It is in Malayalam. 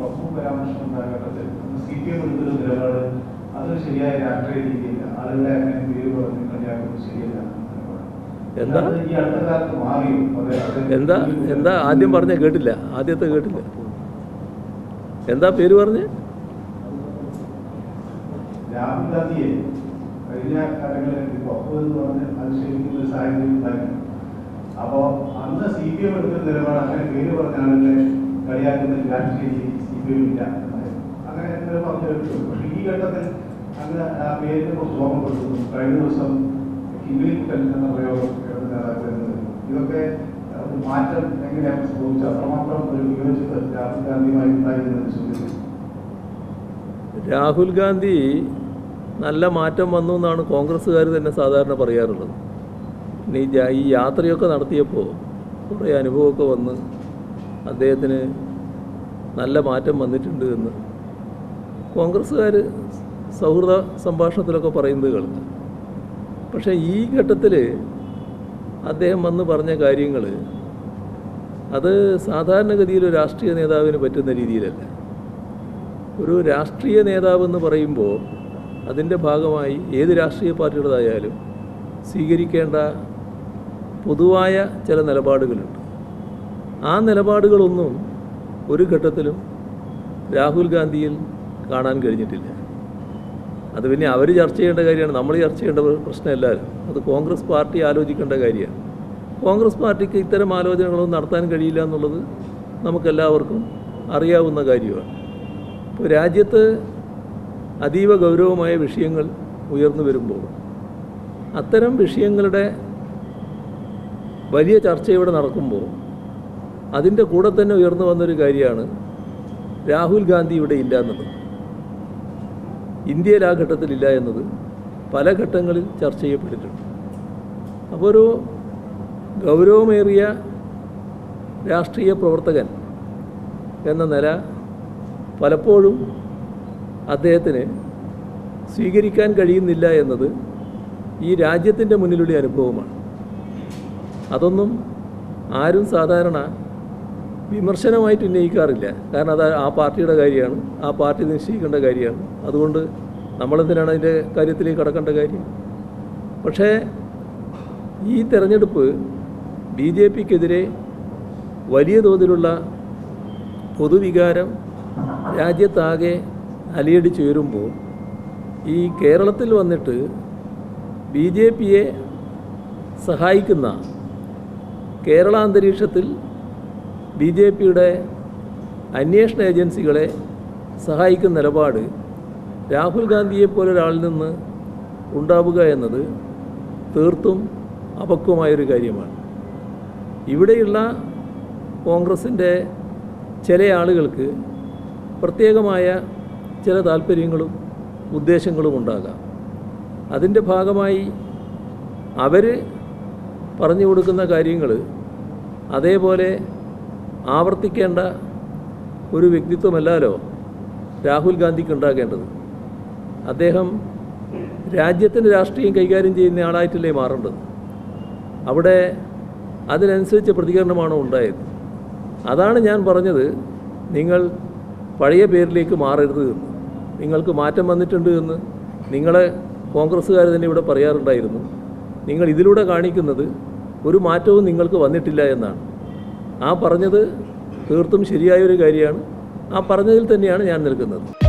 ഒപ്പം പരാമർശം ഉണ്ടാകട്ടെ സി പി എം എടുത്തൊരു നിലപാട് അത് ശരിയായ രാഷ്ട്രീയ രീതിയില്ല ആളുകളെ അങ്ങനെ പേര് പറഞ്ഞ് കളിയാക്കുന്നത് ശരിയല്ല എന്താ? എന്താ? എന്താ? ആദ്യം പറഞ്ഞ കേട്ടില്ല. ആദ്യത്തെ കേട്ടില്ല. എന്താ പേര് പറഞ്ഞ്? രാഹുൽ ഗാന്ധിയെ കഴിഞ്ഞ കാലങ്ങളിൽ എന്ന് ശരിക്കും ഒരു സാഹചര്യം ഉണ്ടായിരുന്നു അപ്പോ അന്ന് സി പി എം എടുത്ത നിലപാട് അങ്ങനെ പേര് പറഞ്ഞ ആളുകളെ കളിയാക്കുന്ന രാഷ്ട്രീയ സി പി അങ്ങനെ പറഞ്ഞു പക്ഷേ ഈ ഘട്ടത്തിൽ അങ്ങനെ ആ പേരിനെ കുറച്ച് ഓർമ്മപ്പെടുത്തുന്നു. കഴിഞ്ഞ ദിവസം കിങ്ങിളിക്കുട്ടൻ എന്ന പ്രയോഗം ഇതൊക്കെ മാറ്റം എങ്ങനെയാണ് സംഭവിച്ചത്? അത്രമാത്രം ഒരു വിയോജിപ്പ് രാഹുൽ ഗാന്ധിയുമായി സൂചിപ്പിക്കുന്നു രാഹുൽ ഗാന്ധി നല്ല മാറ്റം വന്നു എന്നാണ് കോൺഗ്രസ്സുകാർ തന്നെ സാധാരണ പറയാറുള്ളത്. ഈ യാത്രയൊക്കെ നടത്തിയപ്പോൾ കുറേ അനുഭവമൊക്കെ വന്ന് അദ്ദേഹത്തിന് നല്ല മാറ്റം വന്നിട്ടുണ്ട് എന്ന് കോൺഗ്രസ്സുകാർ സൗഹൃദ സംഭാഷണത്തിലൊക്കെ പറയുന്നത് കേൾക്കാം. പക്ഷേ ഈ ഘട്ടത്തിൽ അദ്ദേഹം വന്ന് പറഞ്ഞ കാര്യങ്ങൾ അത് സാധാരണഗതിയിൽ ഒരു രാഷ്ട്രീയ നേതാവിന് പറ്റുന്ന രീതിയിലല്ല. ഒരു രാഷ്ട്രീയ നേതാവ് എന്ന് പറയുമ്പോൾ അതിന്റെ ഭാഗമായി ഏത് രാഷ്ട്രീയ പാർട്ടിയുടേതായാലും സ്വീകരിക്കേണ്ട പൊതുവായ ചില നിലപാടുകളുണ്ട്. ആ നിലപാടുകളൊന്നും ഒരു ഘട്ടത്തിലും രാഹുൽ ഗാന്ധിയിൽ കാണാൻ കഴിഞ്ഞിട്ടില്ല. അത് പിന്നെ അവർ ചർച്ച ചെയ്യേണ്ട കാര്യമാണ് നമ്മൾ ചർച്ച ചെയ്യേണ്ട പ്രശ്നമല്ലാലും അത് കോൺഗ്രസ് പാർട്ടി ആലോചിക്കേണ്ട കാര്യമാണ്. കോൺഗ്രസ് പാർട്ടിക്ക് ഇത്തരം ആലോചനകളൊന്നും നടത്താൻ കഴിയില്ല എന്നുള്ളത് നമുക്കെല്ലാവർക്കും അറിയാവുന്ന കാര്യമാണ്. ഇപ്പോൾ രാജ്യത്ത് അതീവ ഗൗരവമായ വിഷയങ്ങൾ ഉയർന്നു വരുമ്പോൾ അത്തരം വിഷയങ്ങളുടെ വലിയ ചർച്ച ഇവിടെ നടക്കുമ്പോൾ അതിന്റെ കൂടെ തന്നെ ഉയർന്നു വന്നൊരു കാര്യമാണ് രാഹുൽ ഗാന്ധി ഇവിടെ ഇല്ല എന്നത്. ഇന്ത്യയിൽ ആ ഘട്ടത്തിലില്ല എന്നത് പല ഘട്ടങ്ങളിൽ ചർച്ച ചെയ്യപ്പെട്ടിട്ടുണ്ട്. അപ്പോൾ ഒരു ഗൗരവമേറിയ രാഷ്ട്രീയ പ്രവർത്തകൻ എന്ന നില പലപ്പോഴും അദ്ദേഹത്തിന് സ്വീകരിക്കാൻ കഴിയുന്നില്ല എന്നത് ഈ രാജ്യത്തിന്റെ മുന്നിലുള്ള അനുഭവമാണ്. അതൊന്നും ആരും സാധാരണ വിമർശനമായിട്ട് ഉന്നയിക്കാറില്ല. കാരണം അത് ആ പാർട്ടിയുടെ കാര്യമാണ് ആ പാർട്ടി നിശ്ചയിക്കേണ്ട കാര്യമാണ്. അതുകൊണ്ട് നമ്മളെന്തിനാണ് അതിന്റെ കാര്യത്തിലേക്ക് കടക്കേണ്ട കാര്യം? പക്ഷേ ഈ തെരഞ്ഞെടുപ്പ് ബി ജെ പിക്കെതിരെ വലിയ തോതിലുള്ള പൊതുവികാരം രാജ്യത്താകെ അലയടിച്ചുയരുമ്പോൾ ഈ കേരളത്തിൽ വന്നിട്ട് ബി ജെ പിയെ സഹായിക്കുന്ന കേരള അന്തരീക്ഷത്തിൽ ബി ജെ പിയുടെ അന്വേഷണ ഏജൻസികളെ സഹായിക്കുന്ന നിലപാട് രാഹുൽ ഗാന്ധിയെ പോലെ ഒരാളിൽ നിന്ന് ഉണ്ടാവുക എന്നത് തീർത്തും അപക്വമായൊരു കാര്യമാണ്. ഇവിടെയുള്ള കോൺഗ്രസിന്റെ ചില ആളുകൾക്ക് പ്രത്യേകമായ ചില താല്പര്യങ്ങളും ഉദ്ദേശങ്ങളും ഉണ്ടാകാം. അതിന്റെ ഭാഗമായി അവർ പറഞ്ഞു കൊടുക്കുന്ന കാര്യങ്ങൾ അതേപോലെ ആവർത്തിക്കേണ്ട ഒരു വ്യക്തിത്വമല്ലല്ലോ രാഹുൽ ഗാന്ധിക്ക് ഉണ്ടാകേണ്ടത്. അദ്ദേഹം രാജ്യത്തിന്റെ രാഷ്ട്രീയം കൈകാര്യം ചെയ്യുന്ന ആളായിട്ടല്ലേ മാറേണ്ടത്? അവിടെ അതിനനുസരിച്ച പ്രതികരണമാണോ ഉണ്ടായത്? അതാണ് ഞാൻ പറഞ്ഞത്. നിങ്ങൾ പഴയ പേരിലേക്ക് മാറരുത് എന്ന്. നിങ്ങൾക്ക് മാറ്റം വന്നിട്ടുണ്ട് എന്ന് നിങ്ങളെ കോൺഗ്രസ്സുകാർ തന്നെ ഇവിടെ പറയാറുണ്ടായിരുന്നു. നിങ്ങൾ ഇതിലൂടെ കാണിക്കുന്നത് ഒരു മാറ്റവും നിങ്ങൾക്ക് വന്നിട്ടില്ല എന്നാണ്. ആ പറഞ്ഞത് തീർത്തും ശരിയായൊരു കാര്യമാണ്. ആ പറഞ്ഞതിൽ തന്നെയാണ് ഞാൻ നിൽക്കുന്നത്.